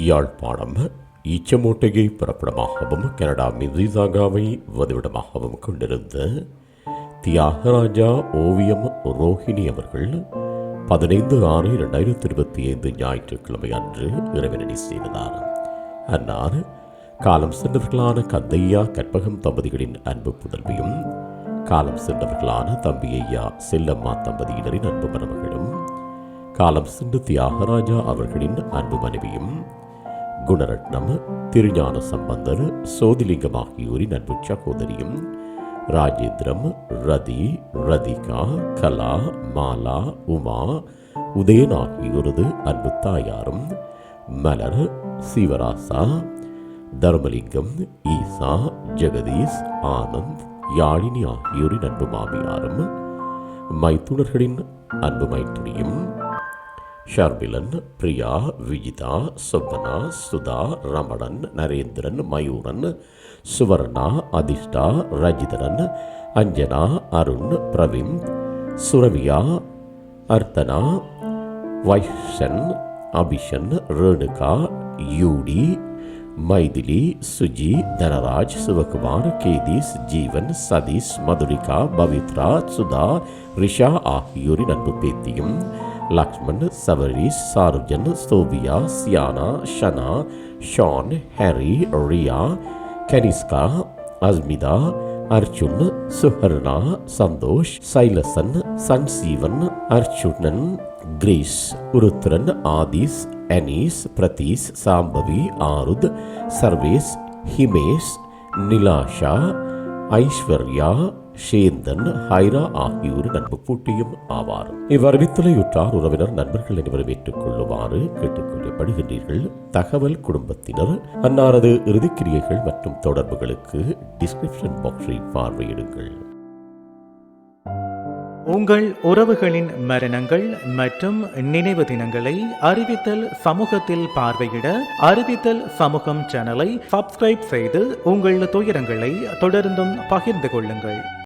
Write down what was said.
Yazhpanam ஈச்சமோட்டையை பிறப்பிடமாகவும் Canada மிசிசாகாவை வதிவிடமாகவும் கொண்டிருந்த தியாகராஜா ஓவியம் ரோஹிணி அவர்கள் பதினைந்து ஆறு இரண்டாயிரத்தி இருபத்தி ஐந்து ஞாயிற்றுக்கிழமை அன்று இறைவனடி செய்தார் அன்னார் காலம் சென்றவர்களான கந்தையா கற்பகம் தம்பதிகளின் அன்பு புதல்வியும் காலம் சென்றவர்களான தம்பி ஐயா செல்லம்மா தம்பதியினரின் அன்பு மருமகளும் காலம் சென்று தியாகராஜா அவர்களின் அன்பு மனைவியும் குணரட்னம் திருஞான சம்பந்தர் சோதிலிங்கம் ஆகியோரின் அன்பு சகோதரியும் ராஜேந்திரம் ரதி ரதிகா கலா மாலா உமா உதயன் ஆகியோரது அன்பு தாயாரும் மலர் சிவராசா தர்மலிங்கம் ஈசா ஜெகதீஷ் ஆனந்த் யாழினி ஆகியோரின் அன்பு மாமியாரும் மைத்துனர்களின் அன்பு மைத்துனியும் ஷர்மிலன் பிரியா விஜிதா சொப்பனா சுதா ரமணன் நரேந்திரன் மயூரன் சுவர்ணா அதிஷ்டா ரஜிதரன் அஞ்சனா அருண் பிரவீன் சுரவியா அர்த்தனா வைஷன் அபிஷன் ரேணுகா யூடி மைதிலி சுஜி தனராஜ் சிவகுமார் கேதீஸ் ஜீவன் சதீஷ் மதுரிகா பவித்ரா சுதா ரிஷா ஆகியோரின் அன்பு பேத்தியும். லக்ஷ்மண் சவரீஷ் சாருஜன் சோபியா சியானா ஷனா ஷான் ஹாரி ரியா கனிஸ்கா அஸ்மிதா அர்ஜுன் சுஹர்ணா சந்தோஷ் சைலசன் சன்சீவன் அர்ஜுனன் கிரீஷ் உருத்ரன் ஆதிஸ் அனீஸ் பிரதீஷ் சாம்பவி ஆருத் சர்வேஷ் ஹிமேஷ் நிலாஷா ஐஸ்வர்யா சேந்தன் ஹைரா ஆகியோர் நட்பு பூட்டியும் ஆவார். இவ்வறிவித்தலையுற்றார் உறவினர் நண்பர்கள் அனைவரும் ஏற்றுக்கொள்ளுமாறு கேட்டுக்கொள்ளப்படுகின்றீர்கள். தகவல் குடும்பத்தினர் அன்னாரது இறுதிக்கிரியைகள் மற்றும் தொடர்புகளுக்கு டிஸ்கிரிப்ஷன் பாக்ஸை பார்வையிடுங்கள். உங்கள் உறவுகளின் மரணங்கள் மற்றும் நினைவு தினங்களை அறிவித்தல் சமூகத்தில் பார்வையிட அறிவித்தல் சமூகம் சேனலை சப்ஸ்கிரைப் செய்து உங்கள் துயரங்களை தொடர்ந்தும் பகிர்ந்து கொள்ளுங்கள்.